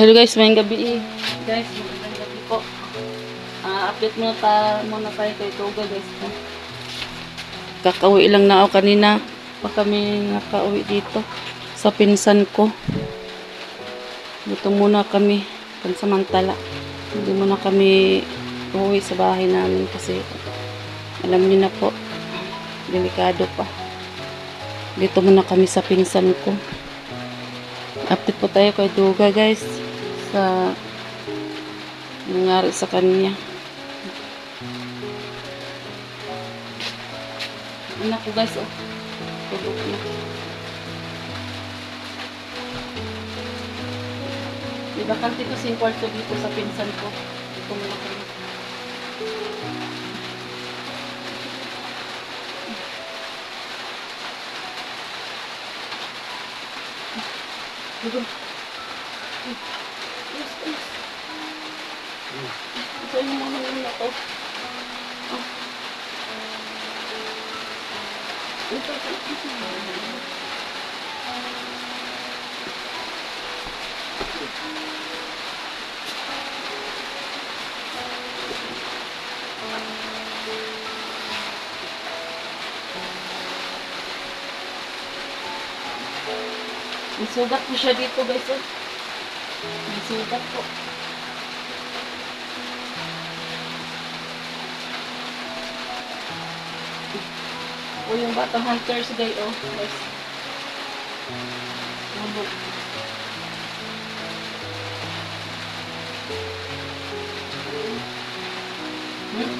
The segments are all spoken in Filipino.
Hello guys, may gabi eh. Guys, magandang gabi po. Ah, update muna ta muna tayo kay Toga guys. Kakauwi lang na ako kanina. Pa kami nakauwi dito sa pinsan ko. Dito muna kami pansamantala. Hindi muna kami uuwi sa bahay namin kasi alam niyo na po, delikado pa. Dito muna kami sa pinsan ko. Update po tayo kay Duga guys sa nangyari sa kanya. Anak ko guys, oh. Tulog na. Di ba kanti ko sing kwarto dito sa pinsan ko. Dito muna kami. Dito. Yes, May sugat po siya dito guys. Oh. May sugat po. O yung batang hunters guys. Oh, guys. Nabog. Hmm?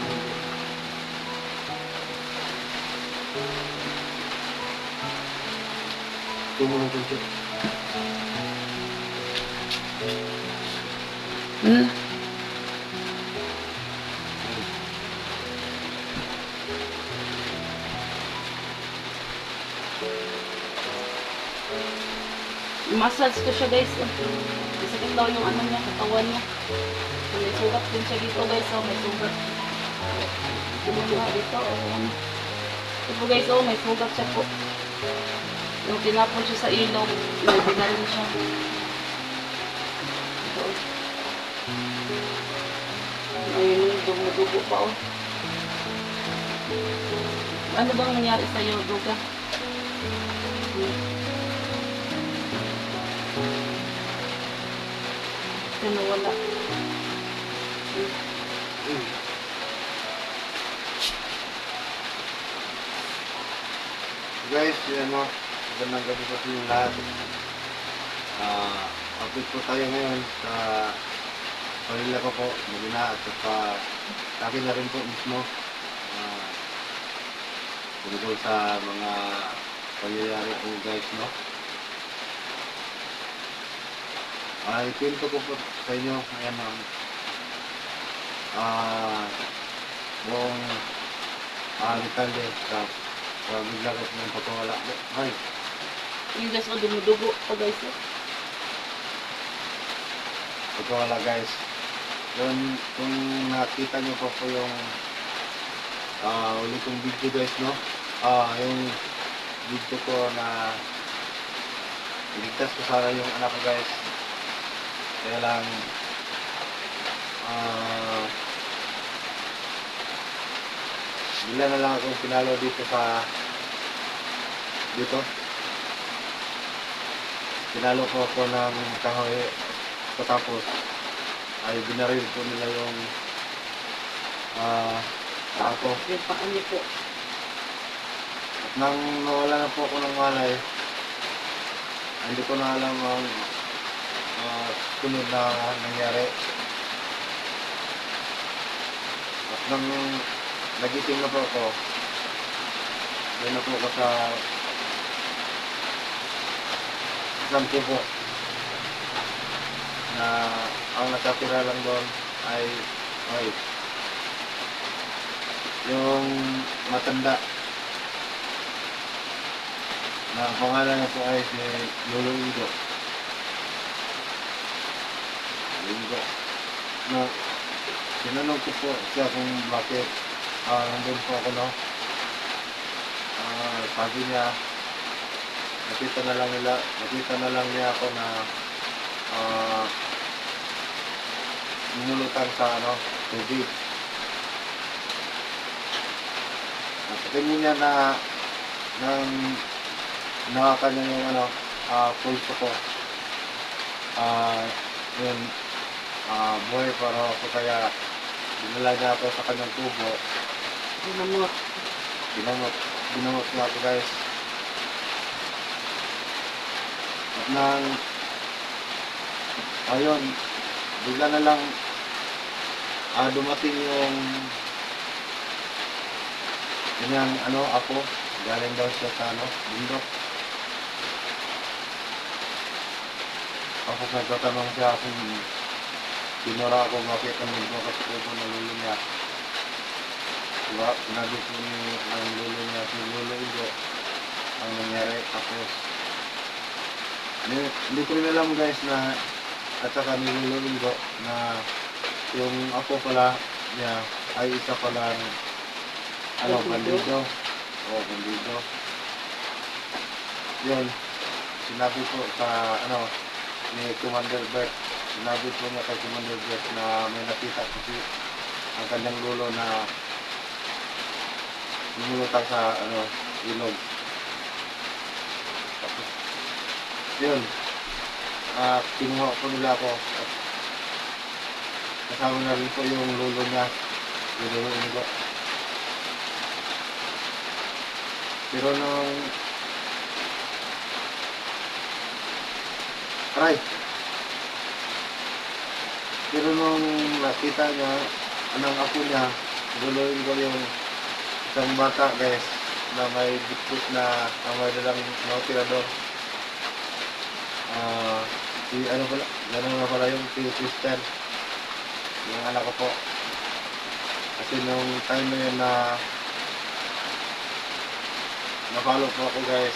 Siya. Ano? Massage ko siya guys. Isakit daw yung ano niya, katawan niya. May sugat din siya dito guys. Oh, may sugat. Nga dito. Oh, ano. Ito guys, oh, may sugat siya po. Yung tinapon siya sa ilog, may binarin siya. Dumudugo pa oh. Ano bang nangyari sa iyo, Duga? Ano wala? Guys, yan mo. Magandang gabi po sa inyo lahat. Ah, update po tayo ngayon sa pamilya ko po, Magina at sa akin na rin po mismo. Ah, tungkol sa mga pangyayari po guys, no? Ah, ikwento ko po sa inyo, ayan ang ah, buong ah, detalye sa sa bigla ko ng pagkawala. Ay, Yung guys, oh, dumudugo pa guys. Oh. pagkawala guys. Yun, kung nakita nyo pa po yung ah uli kong video guys, no? Ah, yung video ko na iligtas ko sana yung anak ko guys. Kaya lang ah bila na lang akong pinalo dito sa dito. Pinalo ko ako ng kahoy patapos ay binaril po nila yung ah ako. Yung paa niyo po. At nang nawala na po ako ng malay, hindi ko na alam ang ah, sunod na nangyari. At nang nagiting na po ako, doon na po ako sa isang po na ang nakatira lang doon ay ay yung matanda na ang pangalan niya po ay si Lolo Ido. linggo. Na, tinanong ko po siya kung bakit ah nandun po ako, no? Ah, sabi niya, nakita na lang nila, nakita na lang niya ako na ah lumulutang sa ano, tubig. At sa tingin niya na nang nawakan niya yung ano, ah pulso ko. Ah, yun, ah buhay para ako kaya dinala niya ako sa kanyang tubo. Ginamot. Binamot, binamot niya ako guys. At nang, ayun, bigla na lang ah, dumating yung kanyang ano, ako, galing daw siya sa ano, bundok. Tapos nagtatanong siya kung tinura ako bakit ang mundo kasi ko ng lulo niya. Diba? Sinabi ko ni ang lulo niya, si lulo Igo, ang nangyari. Tapos, hindi, hindi ko rin alam guys na at saka ni lulo Igo na yung ako pala niya ay isa pala ano, Bandido? Oo, bandido. Yun, sinabi ko sa ano, ni Commander Bert, sinabi ko niya kay Commander Bert na may nakita kasi ang kanyang lulo na lumulutang sa ano, ilog. Tapos, yun, ah kinuha ko nila ako at kasama na rin po yung lulo niya, yung lulo Ingo. Pero nung Aray! Pero nung nakita niya, anong apo niya, luluin ko yung isang bata guys, na may bitbit na, na may dalang no, tirador. Si ano pala, ganun na pala yung si Christian. Yung anak ko po. Kasi nung time na yun na na-follow po ako guys,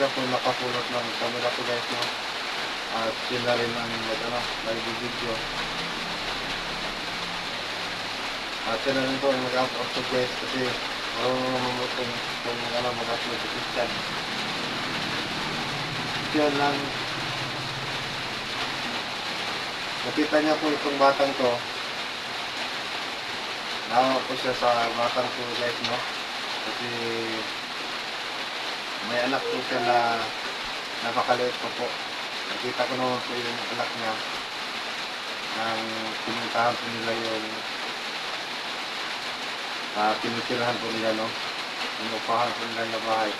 siya po nakapulot ng camera ko guys no. At na rin ang mag ano, nag-video. At na rin po ang mag-upload guys kasi marunong naman mo itong, itong ano, mag-upload sa Christian. Yun lang. Nakita niya po itong batang to. Nawa ko siya sa batang to guys no. Kasi may anak po siya na napakaliit pa po. Nakita ko naman po yung anak niya nang pinuntahan po nila yung uh, tinitirahan po nila, no? Inupahan po nila na bahay.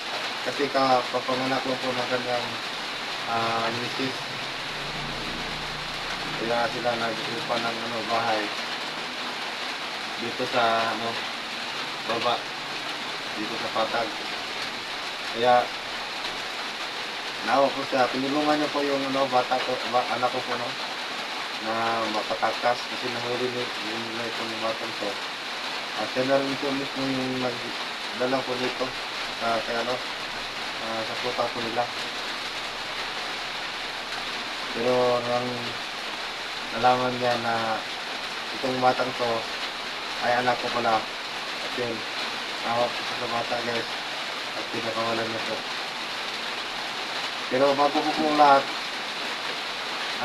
Kasi kapapanganak ko po ng kanyang uh, misis. Kaya sila nag-upa ng ano, bahay dito sa ano, baba dito sa patag. Kaya, nawa ko siya, tinulungan niya po yung ano, bata ko, anak ko po, no, na mapatakas kasi nahuli ni yung nila itong batang to. At siya na rin po mismo yung nagdala po dito kaya ano, ah, sa puta po nila. Pero nang nalaman niya na itong batang to ay anak ko pala. At yun, Awa po sa bata guys. At pinakawalan na to. Pero bago po pong lahat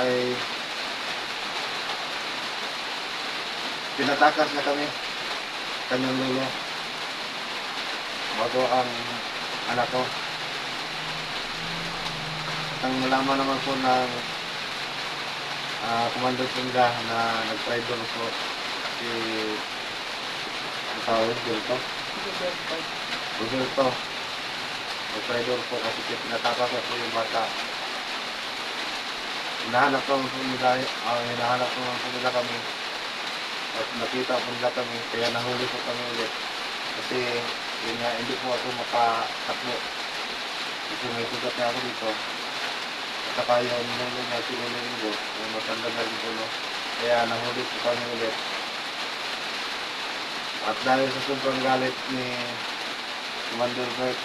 ay pinatakas na kami kanyang lulo bago ang anak ko. At ang nalaman naman po ng uh, Commander Sunda na nag-tribal po si ang tawag dito. Roberto. Mag-trailer po kasi siya pinataka ko po yung bata. Hinahanap naman po nila, ah, hinahanap naman po nila kami. At nakita po nila kami, kaya nahuli po kami ulit. Kasi yun nga, hindi po ako makatakbo. Kasi may sugat na ako dito. Saka yung nulo niya, sinulong ko, yung matanda na rin po, no? Kaya nahuli po kami ulit. At dahil sa sobrang galit ni Commander Bert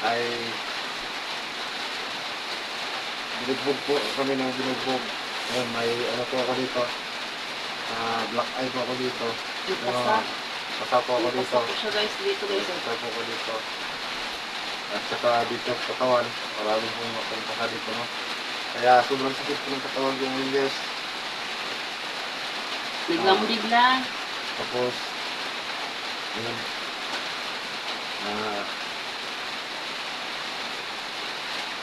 ay binugbog po kami ng binugbog. Ayun, may ano po ako dito. Ah, black eye po ako dito. Ano, pasa. pasa po ako dito. pasa po siya guys dito guys. Pasa po ako dito. At saka dito sa katawan, maraming pong mapagpasa dito, no? Kaya sobrang sakit po ng katawan yung Windows. Biglang bigla. Tapos, yun. Ah,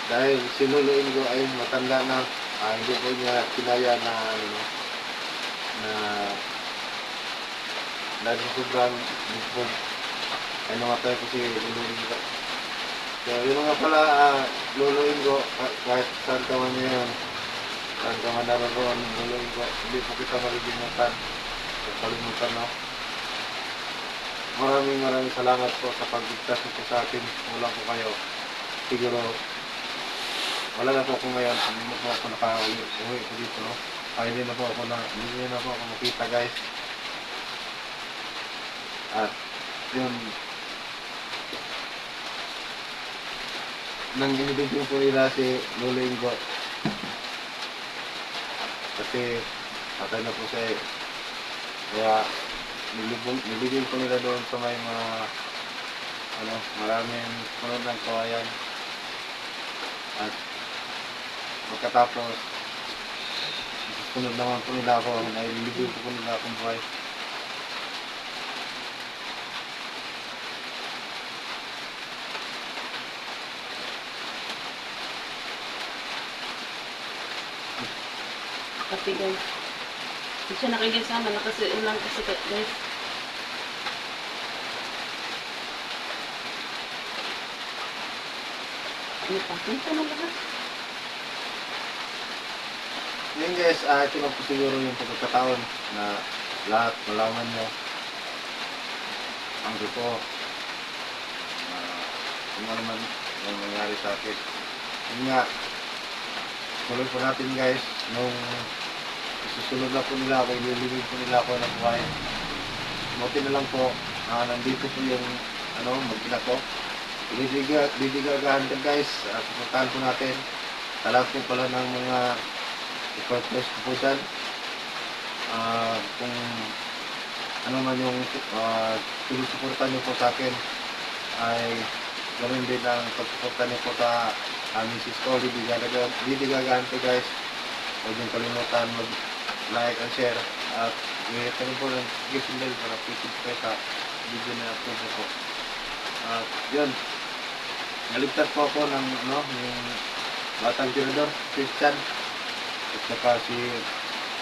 dahil sinuluin ko ay matanda na, ah, hindi ko niya kinaya na, ano, na, dahil sobrang bugbog, ay namatay ko si luluin ko. So, yun nga pala, ah, luluin ko, ka- kahit saan ka man ngayon, saan ka man naroon, luluin ko, hindi po kita malilimutan, kalimutan, no? Maraming maraming salamat po sa pagligtas po sa akin. Wala po kayo. Siguro, wala na po ako ngayon. Hindi na po ako nakauwi uwi ko dito. No? Ay, hindi na po ako na, hindi na po ako makita guys. At, yun. Nang binibigyan po nila si Lolo Ingo. Kasi, patay na po siya eh. Kaya, nilibing ko nila doon sa may mga ano, maraming sunod ng kawayan. At pagkatapos, sunod naman po nila ako, nailibing ko po nila akong buhay. Kape guys. Hindi siya nakikigsama. Nakasiin lang kasi guys. Ano pa? Ito na lahat. Yun guys, ah, ito na po siguro yung pagkakataon na lahat malaman nyo ang totoo. Ah, kung ano man yung nangyari sa akin. Yun nga, tuloy po natin guys, nung susunod na po nila ako, ililibig po nila ako ng buhay. Buti na lang po, ah, nandito po yung ano, magkina ko. Didiga, didigagahan ka guys, at pupuntahan po natin. Talag po pala ng mga i-request ko po dyan. Ah, kung ano man yung uh, sinusuporta niyo po sa akin ay ganoon din ang pagsuporta niyo po sa uh, Mrs. ko, didigagahan, didigagahan ko guys. Huwag niyong kalimutan mag-like and share at i-hit na po ng gift bell para pitid kayo sa video na po po. At yun, naligtas po ako ng ano, yung batang tirador, Christian. At saka si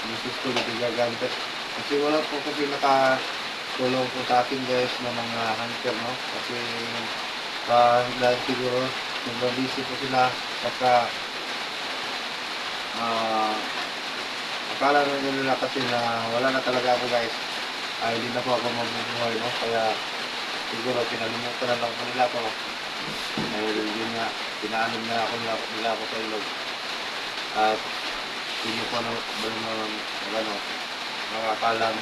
Mrs. ko dito gagamit. Kasi wala po kasi nakatulong po sa akin guys ng mga hunter, no? Kasi uh, dahil siguro sobrang busy po sila saka ah akala na nila kasi na wala na talaga ako guys. Ay hindi na po ako mabubuhay no? Kaya siguro pinalimutan na lang po nila ako. Dahil yun nga pinaanom na ako nila, nila ako sa ilog. At hindi ko na ba naman ano mga akalang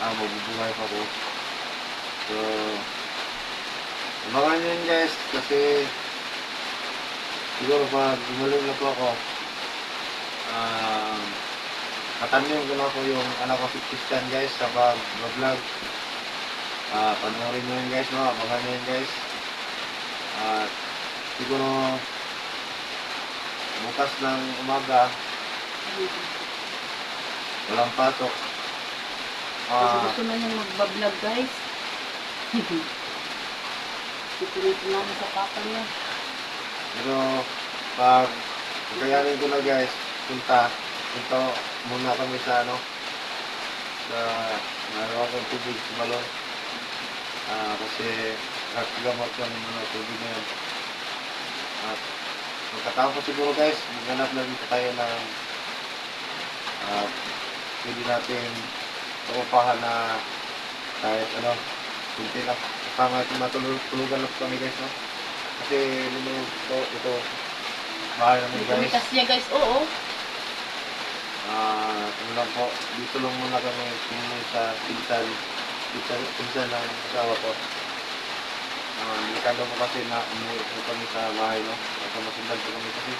ah, mabubuhay pa ko so abangan nyo guys kasi siguro pag gumaling na po ako. Um, Katanin ko na po yung anak ko si Christian guys sa pag-vlog. Ah, panoorin nyo yun guys, no? Abangan yun guys. At siguro bukas ng umaga, walang pasok. Kasi Ah, gusto na niyang magbablog guys. Sipilito namin sa papa niya. pero pag kakayanin ko na guys, punta, punta muna kami sa ano, sa naroon ng tubig sa balon. Ah, kasi nakagamot yung ano, tubig na yun. At pagkatapos siguro guys, maghanap na dito tayo ng ah, pwede natin paupahan na kahit ano, kunti lang. Kasama ito matulugan lang kami guys, no? Kasi lumunog ito, ito, May kami guys. kasya guys, oo. Ah, ano lang po, dito lang muna kami tingin sa pinsan, pinsan, pinsan ng asawa ko. Ah, delikado po kasi na umuwi po kami sa bahay, no? At masundan po kami kasi.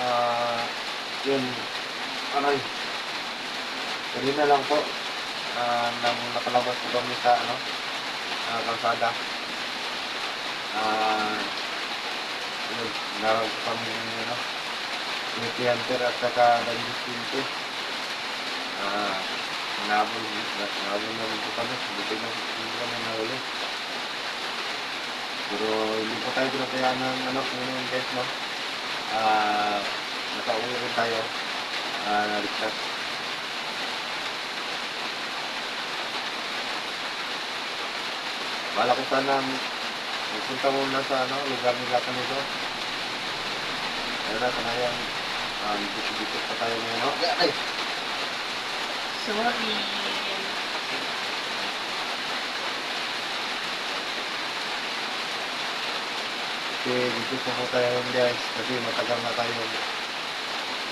Ah, yun, aray. Kanina lang po, ah, nang nakalabas po kami sa, ano, ah, kalsada. Ah, yun, naroon po kami, ano, Unity Hunter at saka Dandy Pinto. Ah, nabol, nabol na rin po kami, buti na hindi kami nahuli. Pero hindi po tayo pinatayaan ng ano, yung guys, no? Ah, nakauwi rin tayo. Ah, naligtas. Bala ko sana magpunta muna sa ano, lugar nila kami doon. Kaya na, kanayan, um, dito pa tayo ngayon, no? Yeah, ay! Sorry. Kasi dito po po tayo guys, kasi matagal na tayo.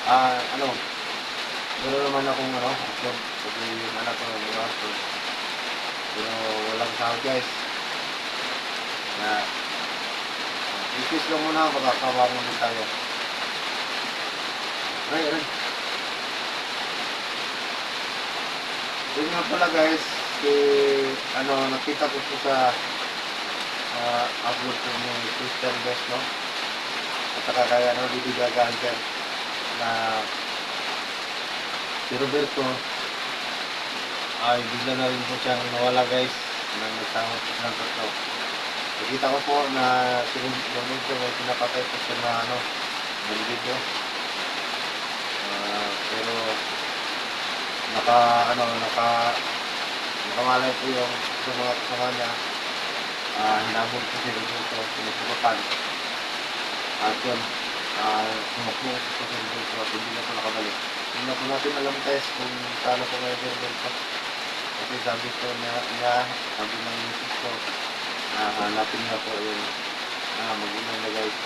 Ah, ano, meron naman akong ano, upload, kasi yung anak ko ng mga upload. Pero walang sahod guys. Na, uh, isis lang muna, makakawangon din tayo. Aray, aray. Yun pala guys, si, ano, nakita ko po sa uh, upload ko ng Christian Best, no? At saka kaya, no, Didi Gaga Hunter na si Roberto ay bigla na rin po siyang nawala guys nagtama po ng tatlo. Nakita ko po na si Roberto may pinapatay po siya na ano, ng video. Pero naka ano naka nakamalay po yung sa mga kasama niya ah hinabol ko si Roberto sinusukutan at yun ah sumakbo ko si Roberto at hindi na po nakabalik. Hindi na po natin alam guys kung saan po ngayon si Roberto kasi sabi ko niya, niya sabi ng misis ko ah hanapin niya po yung ah mag-inom na guys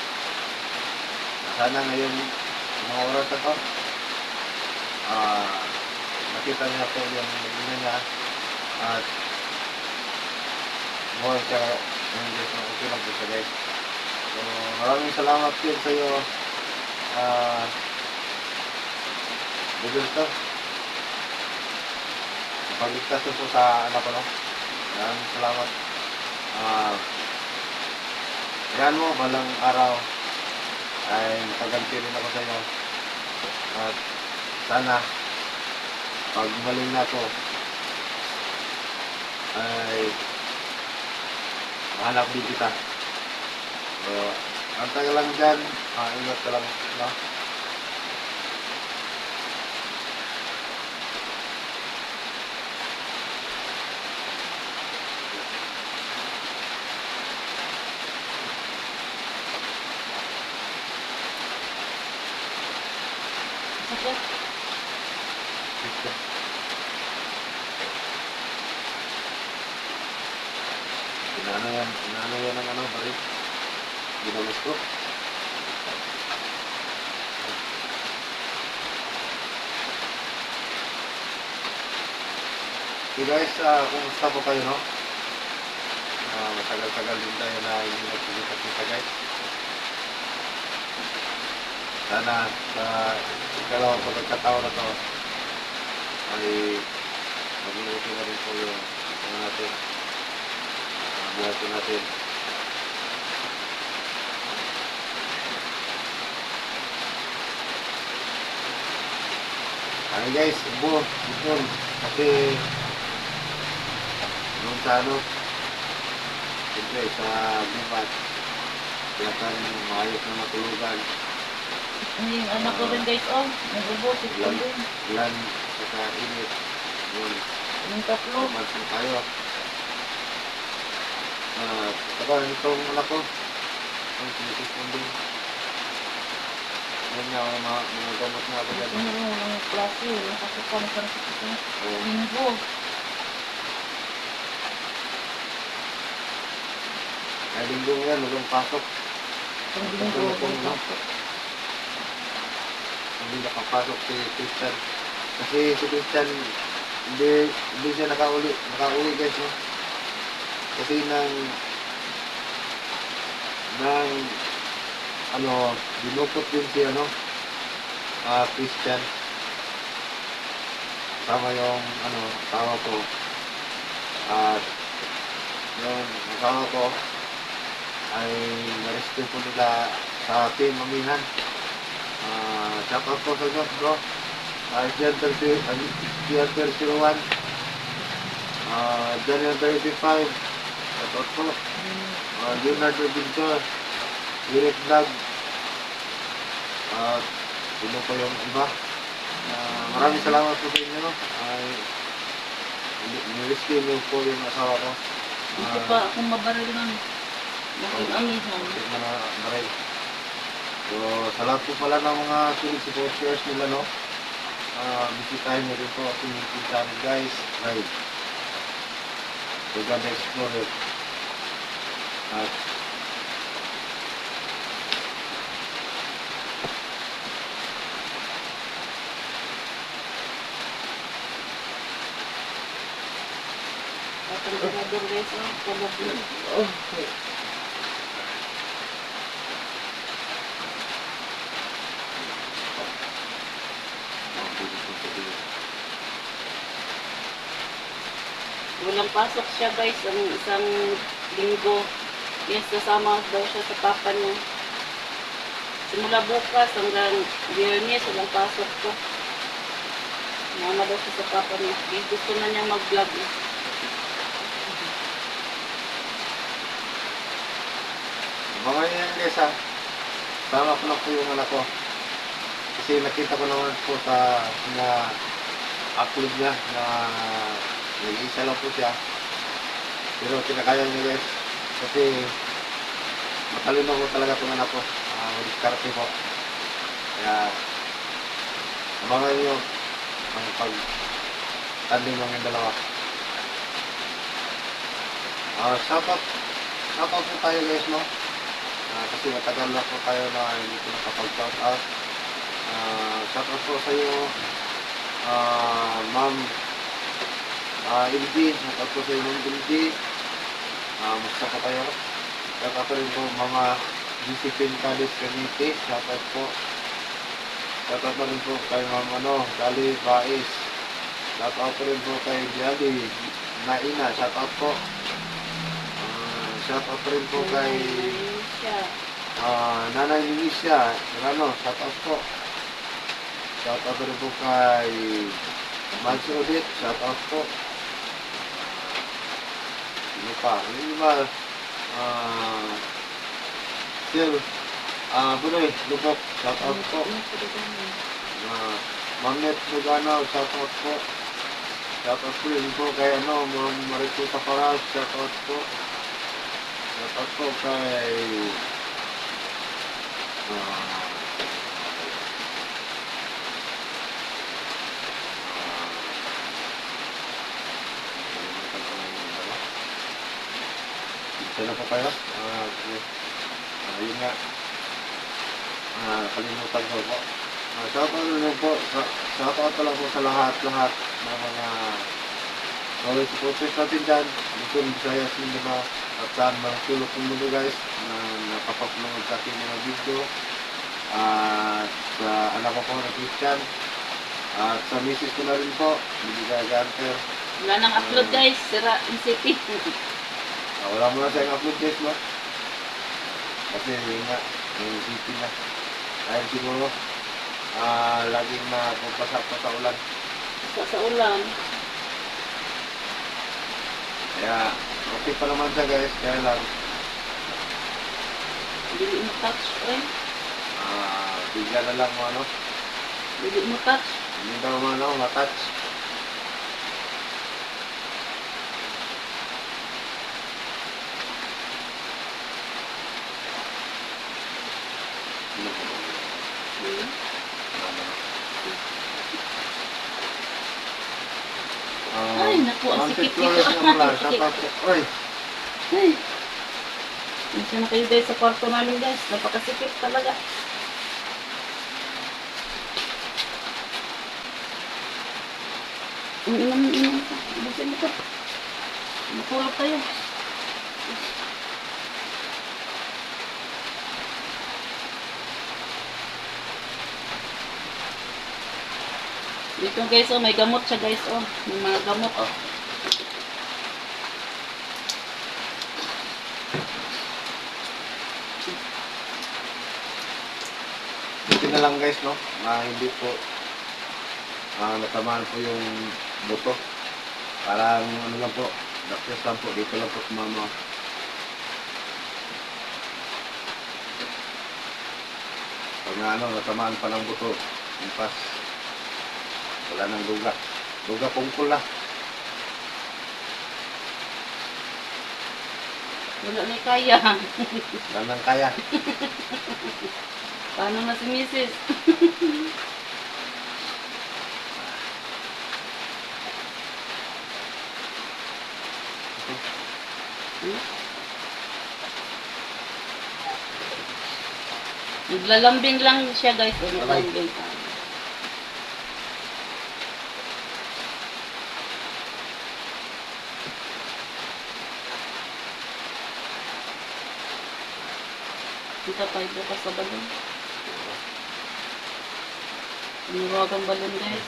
sana ngayon mga oras na to ah nakita niya po yung ina niya at more siya yung guys na okay lang po siya guys so maraming salamat din sa iyo. Ah Roberto pagligtas mo po sa anak ko no? Maraming salamat. Ah yan mo balang araw. Ay makaganti rin ako sa iyo. At sana pag maling na ako ay mahanap din kita so antay ka lang dyan ah, ingat ka lang no? Ito. Inano yan, inano yan ng ano, baril. Ginamas ko. Okay guys, ah, kumusta po kayo, no? Ah, matagal-tagal din tayo na hindi nagkikita-kita guys. Sana sa ikalawang pagkakataon na to ay okay na rin po yung ano natin, uh, buhay po natin. Ay guys, ubo, yun, kasi sa ano, siyempre sa bubat, kaya kan maayos na matulugan, Yung anak ko rin guys, oh. Nagbubusit ko Ilan? din. Ilan sa init. Yun. Yung tatlo. Mas na tayo. Ah, saka itong anak ko. Ang sinisis mo din. Yan nga, mga, mga gamot na agad. Ano yung walang klase, walang kasukan, walang kasukan. Oo. Linggo. Linggo yan, walang pasok. Itong linggo, walang pasok. Hindi nakapasok si Christian. Kasi si Christian, hindi, hindi siya nakauli, nakauwi guys, no? Kasi nang, nang, ano, dinukot din siya, no? ah, Christian. Tama yung ano, tama ko. At yung asawa ko ay na-rescue po nila sa team Mamihan. Ah, shout out po sa inyo, bro. Uh, Jan 30, uh, Jan 31. Uh, Jan 35. Shout out po. Uh, Leonardo Pintor. Eric Vlog. At sino po yung iba. Ah, maraming salamat po sa inyo. Ay, nirescue niyo po yung asawa ko. Hindi Ah, pa ako mabaril nun. Bakit amihan? Bakit na maray? So, sa lahat po pala ng mga solid supporters nila, no? Uh, bisitahin niyo rin po ang YouTube channel, guys. Right. So, God explore it. At, At ang ganador guys, oh, probably. oh, Walang pasok siya guys, ang isang linggo. Yes, kasama daw siya sa papa niya. Simula bukas hanggang biyernes, walang pasok ko. Mama daw siya sa papa niya. Di gusto na niya mag-vlog. Eh. Mga yan guys ha. Tama ko na po yung anak ko. Kasi nakita ko naman po sa na upload niya na nag-iisa lang po siya. Pero kinakaya niya guys. Kasi matalino ko talaga itong anak ko. Uh, diskarte po. Kaya abangan niyo ang pag tandem ng dalawa. Ah, shout out shout out po tayo guys no. Ah, kasi matagal na po tayo na hindi ko nakapag-shout out. Ah, shout out po sa iyo, ah, ma'am ah, Ildi. Shout out po sa iyo, ma'am Ildi. Ah, po tayo? Shout out rin po mga discipline college committee. Shout out po. Shout out rin po kay ma'am ano, Dali Bais. Shout out rin po kay Diali Naina. Shout out po. Ah, shout out rin po kay. Ah, Nanay Linisha, ano, shout out po. Shout out rin po kay Mansi Odit, shout out po. Ano pa? Ano ba? Ah, Sir, ah, Bunoy, Lubok, shout out po. Ah, Magnet Lugano, shout out po. Shout out po rin po kay ano, Ma'am Marituta Paras, shout out po. Shout out Ah. Sana po kayo? Ah, okay. Ah, yun nga. Ah, kalimutan ko po. Ah, shout out na lang po. Sa- Shout out na lang po sa lahat-lahat ng mga solid supporters natin dyan. Luzon, Visayas, Mindanao, at saan mga sulok ng mundo guys na nakapapanood sa ating mga video. At sa anak ko po na Christian. At sa misis ko na rin po, Bibigay Ganter. Wala nang upload guys, sira. Ah, wala mo na siyang upload guys no? Kasi yun nga, yung city na. Dahil siguro, ah, laging na pupasa pa sa ulan. sa, sa ulan. Kaya, okay pa naman siya guys. Kaya lang, Dili mo touch, eh. ah, bigla na lang mo ano, Dili mo touch. hindi daw mo ano, matouch. Ano po ba? Hmm. Naku, ang sikip dito. out po. Oy, Ay. Isa na kayo guys sa kwarto namin guys. Napakasikip talaga. Ang inam, inam ka. Busin mo. Matulog tayo. Dito guys, oh, may gamot siya guys, oh. May mga gamot, oh. Lang guys, no? Na hindi po ah natamaan po yung buto. Parang ano lang po, doctors lang po, dito lang po sumama. Pag na ano, natamaan pa ng buto, impas. Wala nang duga. Duga pungkol na. Wala na kaya. Wala kaya. Paano na si Mrs.? Naglalambing lang siya guys. Oh, naglalambing. Kita tayo bukas sa balon. Niwagang balon guys.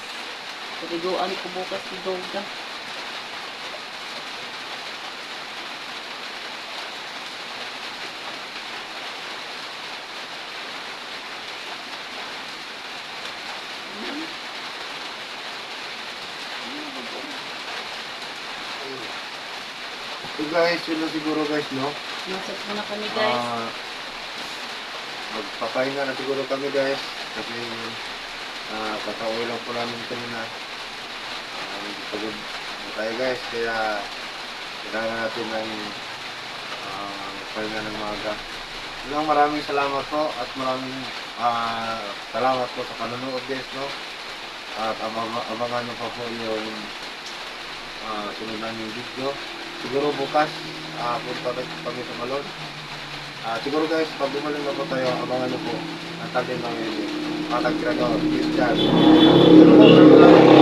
Paliguan ko bukas si Doga. So guys, yun lang siguro guys, no? Nasat muna kami guys. Ah, magpapahinga na siguro kami guys kasi uh, kakauwi lang po namin kami na uh, pagod na tayo guys? Kaya kailangan natin ng uh, pahinga ng maga. Yun lang, maraming salamat po at maraming ah, salamat po sa panonood guys no? At abang abangan nyo pa po yung uh, sunod namin video. Siguro bukas uh, punta kami sa Malon. Ah, siguro guys, pag bumalik na po tayo, abangan nyo po ang talim ng Patag Grado, Christian. Pero po,